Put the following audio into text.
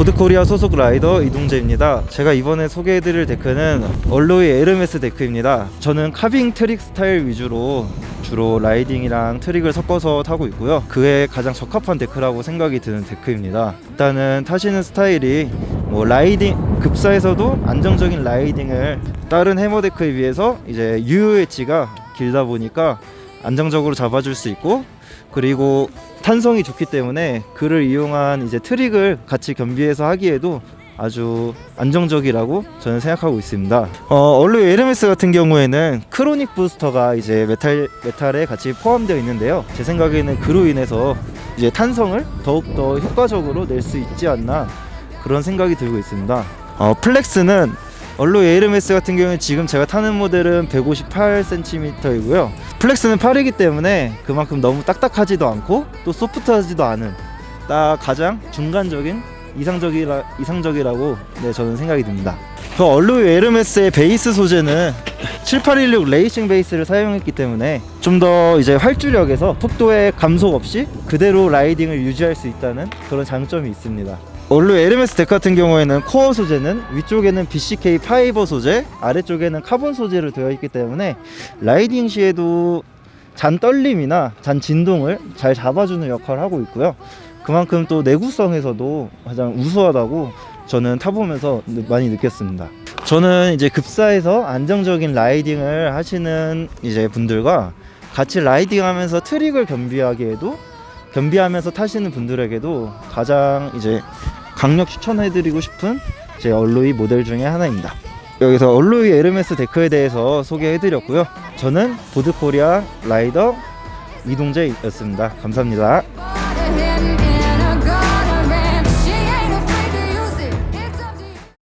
보드코리아 소속 라이더 이동재입니다. 제가 이번에 소개해드릴 데크는 얼로이 에르메스 데크입니다. 저는 카빙 트릭 스타일 위주로 주로 라이딩이랑 트릭을 섞어서 타고 있고요. 그에 가장 적합한 데크라고 생각이 드는 데크입니다. 일단은 타시는 스타일이 뭐 라이딩 급사에서도 안정적인 라이딩을 다른 해머 데크에 비해서 이제 엣지가 길다 보니까 안정적으로 잡아줄 수 있고 그리고 탄성이 좋기 때문에 그를 이용한 이제 트릭을 같이 겸비해서 하기에도 아주 안정적이라고 저는 생각하고 있습니다. 어, 얼루 에르메스 같은 경우에는 크로닉 부스터가 이제 메탈 메탈에 같이 포함되어 있는데요. 제 생각에는 그로 인해서 이제 탄성을 더욱 더 효과적으로 낼 수 있지 않나 그런 생각이 들고 있습니다. 어, 플렉스는 얼로 에르메스 같은 경우는 지금 제가 타는 모델은 158cm이고요. 플렉스는 8이기 때문에 그만큼 너무 딱딱하지도 않고 또 소프트하지도 않은 딱 가장 중간적인 이상적이라 이상적이라고 네 저는 생각이 듭니다. 그 얼로 에르메스의 베이스 소재는 7816 레이싱 베이스를 사용했기 때문에 좀 더 이제 활주력에서 속도의 감속 없이 그대로 라이딩을 유지할 수 있다는 그런 장점이 있습니다. 얼루 에르메스 덱 같은 경우에는 코어 소재는 위쪽에는 BCK 파이버 소재, 아래쪽에는 카본 소재로 되어 있기 때문에 라이딩 시에도 잔 떨림이나 잔 진동을 잘 잡아주는 역할을 하고 있고요. 그만큼 또 내구성에서도 가장 우수하다고 저는 타보면서 많이 느꼈습니다. 저는 이제 급사에서 안정적인 라이딩을 하시는 이제 분들과 같이 라이딩하면서 트릭을 겸비하기에도 겸비하면서 타시는 분들에게도 가장 이제 강력 추천해드리고 싶은 제 얼로이 모델 중에 하나입니다. 여기서 얼로이 에르메스 데크에 대해서 소개해드렸고요. 저는 보드코리아 라이더 이동재였습니다. 감사합니다.